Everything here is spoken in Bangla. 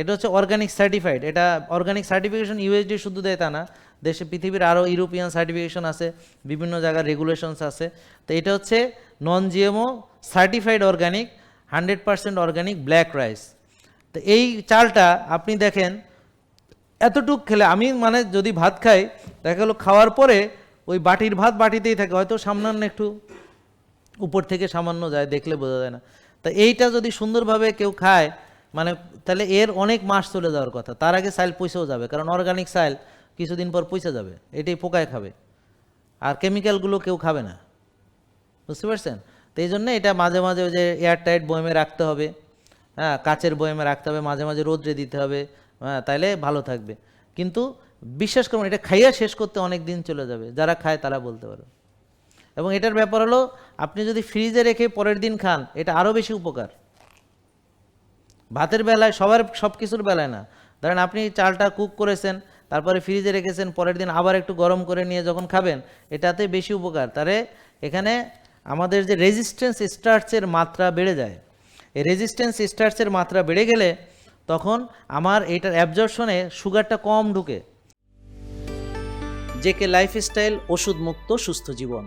এটা হচ্ছে অর্গানিক সার্টিফাইড এটা অর্গানিক সার্টিফিকেশন ইউএসডি শুধু দেয় তা না, দেশে, পৃথিবীর আরও ইউরোপিয়ান সার্টিফিকেশন আছে, বিভিন্ন জায়গার রেগুলেশনস আছে। তো এটা হচ্ছে non GMO certified organic hundred percent organic black rice তো এই চালটা আপনি দেখেন, এতটুক খেলে আমি মানে যদি ভাত খাই, দেখা গেলো খাওয়ার পরে ওই বাটির ভাত বাটিতেই থাকে, হয়তো সামান্য একটু উপর থেকে সামান্য যায়, দেখলে বোঝা যায় না। তা এইটা যদি সুন্দরভাবে কেউ খায় মানে তাহলে এর অনেক মাস চলে যাওয়ার কথা। তার আগে সাইল পয়সাও যাবে, কারণ অর্গানিক সাইল কিছুদিন পর পয়সা যাবে, এটাই পোকায় খাবে। আর কেমিক্যালগুলো কেউ খাবে না। বুঝতে পারছেন? তো এই জন্য এটা মাঝে মাঝে যে এয়ার টাইট বয়মে রাখতে হবে। হ্যাঁ কাচের বয়েমে রাখতে হবে, মাঝে মাঝে রোদ্রে দিতে হবে। হ্যাঁ তাইলে ভালো থাকবে। কিন্তু বিশ্বাস করুন, এটা খাইয়া শেষ করতে অনেক দিন চলে যাবে। যারা খায় তারা বলতে পারো। এবং এটার ব্যাপার হলো, আপনি যদি ফ্রিজে রেখে পরের দিন খান, এটা আরও বেশি উপকার। ভাতের বেলায়, সবার সব কিছুর বেলায় না। ধরেন আপনি চালটা কুক করেছেন, তারপরে ফ্রিজে রেখেছেন, পরের দিন আবার একটু গরম করে নিয়ে যখন খাবেন, এটাতে বেশি উপকার। তারে এখানে আমাদের যে রেজিস্ট্যান্স স্টার্চের মাত্রা বেড়ে যায়, এই রেজিস্ট্যান্স স্টার্চের মাত্রা বেড়ে গেলে তখন আমার এটার অ্যাবজর্পশনে সুগারটা কম ঢুকে। জেকে লাইফস্টাইল ওষুধ মুক্ত সুস্থ জীবন।